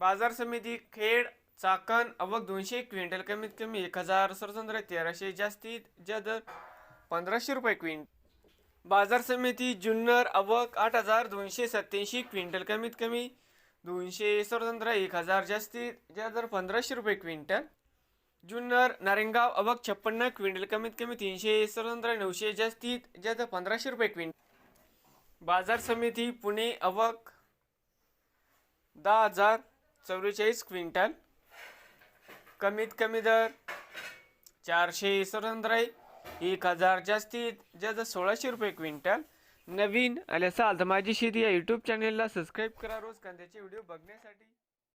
बाजार समिती खेड चाकण अवक दोनशे क्विंटल कमीत कमी एक हजार सरसंद्र तेराशे जास्तीत जास्त पंधराशे रुपये क्विंट. बाजार समिती जुन्नर अवक आठ हजार दोनशे सत्याऐंशी क्विंटल कमीत कमी दोनशे सरसंद्र एक हजार जास्तीत जास्त पंधराशे रुपये क्विंटल. जुन्नर नारेंगाव अवक छप्पन्न क्विंटल कमीत कमी तीनशे सरसंद्र नऊशे जास्तीत जास्त पंधराशे रुपये क्विंटल बाजार समिती पुणे अवक दहा हजार चौवेचाळीस क्विंटल. कमीत कमी दर चारशे सरंद्राई एक हजार जास्तीत जास्त सोळाशे रुपये क्विंटल. नवीन आले असाल तर माझी शेती या यूट्यूब चॅनेलला सबस्क्राईब करा. रोज कांद्याचे व्हिडिओ बघण्यासाठी.